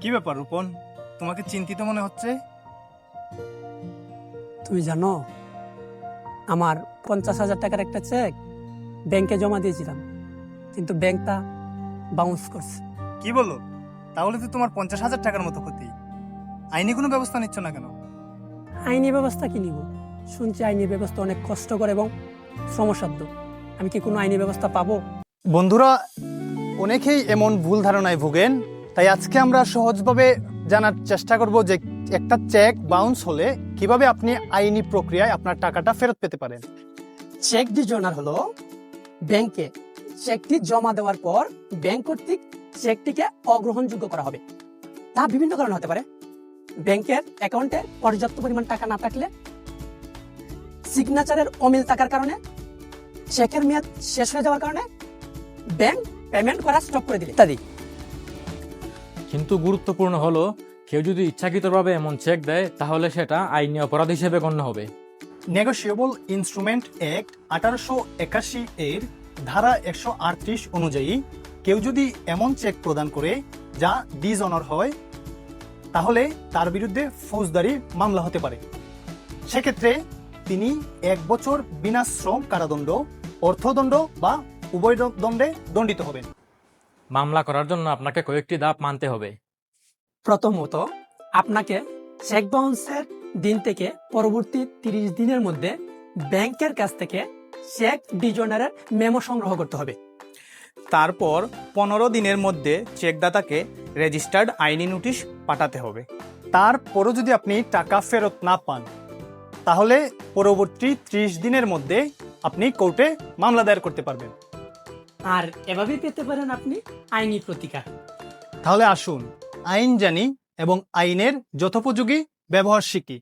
কি ব্যাপার রূপন? তোমাকে চিন্তিত মনে হচ্ছে? তুমি জানো আমার পঞ্চাশ হাজার টাকার একটা চেক ব্যাংকে জমা দিয়েছিলাম কিন্তু ব্যাংকটা বাউন্স করছে। কি বলো? তাহলে তো তোমার পঞ্চাশ হাজার টাকার মতো ক্ষতি। আইনি কোনো ব্যবস্থা নিচ্ছ না কেন? আইনি ব্যবস্থা কি নিব? শুনছি আইনি ব্যবস্থা অনেক কষ্টকর এবং শ্রমসাধ্য। আমি কি কোনো আইনি ব্যবস্থা পাবো? বন্ধুরা অনেকেই এমন ভুল ধারণায় ভোগেন। তাই আজকে আমরা সহজভাবে জানার চেষ্টা করব যে একটা চেক বাউন্স হলে কীভাবে আপনি আইনি প্রক্রিয়ায় আপনার টাকাটা ফেরত পেতে পারেন। চেক ডিজনার হলো ব্যাংকে চেকটি জমা দেওয়ার পর ব্যাংক কর্তৃক চেকটিকে অগ্রহণযোগ্য করা হবে। তা বিভিন্ন কারণে হতে পারে। ব্যাংকের অ্যাকাউন্টে পর্যাপ্ত পরিমাণ টাকা না থাকলে সিগনেচারের অমিল থাকার কারণে চেকের মেয়াদ শেষ হয়ে যাওয়ার কারণে ব্যাংক পেমেন্ট করা স্টপ করে দিলে। ইত্যাদি। কিন্তু গুরুত্বপূর্ণ হলো, কেউ যদি ইচ্ছাকৃতভাবে এমন চেক দেয়, তাহলে সেটা আইনি অপরাধ হিসেবে গণ্য হবে। নেগোশিয়েবল ইনস্ট্রুমেন্ট অ্যাক্ট আঠারোশো একাশি এর ধারা একশো আটত্রিশ অনুযায়ী, কেউ যদি এমন চেক প্রদান করে যা ডিসঅনার হয়, তাহলে তার বিরুদ্ধে ফৌজদারি মামলা হতে পারে। সেক্ষেত্রে তিনি এক বছর বিনাশ্রম কারাদণ্ড, অর্থদণ্ড বা উভয় দণ্ডে দণ্ডিত হবেন। মামলা করার জন্য আপনাকে কয়েকটি ধাপ মানতে হবে। প্রথমত, আপনাকে চেক বাউন্সের দিন থেকে পরবর্তী তিরিশ দিনের মধ্যে ব্যাংকের কাছ থেকে চেক ডিজনারের মেমো সংগ্রহ করতে হবে। তারপর পনেরো দিনের মধ্যে চেকদাতাকে রেজিস্টার্ড আইনি নোটিশ পাঠাতে হবে। তারপরও যদি আপনি টাকা ফেরত না পান, তাহলে পরবর্তী ত্রিশ দিনের মধ্যে আপনি কোর্টে মামলা দায়ের করতে পারবেন। আর এভাবেই পেতে পারেন আপনি আইনি প্রতিকার। তাহলে আসুন, আইন জানি এবং আইনের যথোপযোগী ব্যবহার শিখি।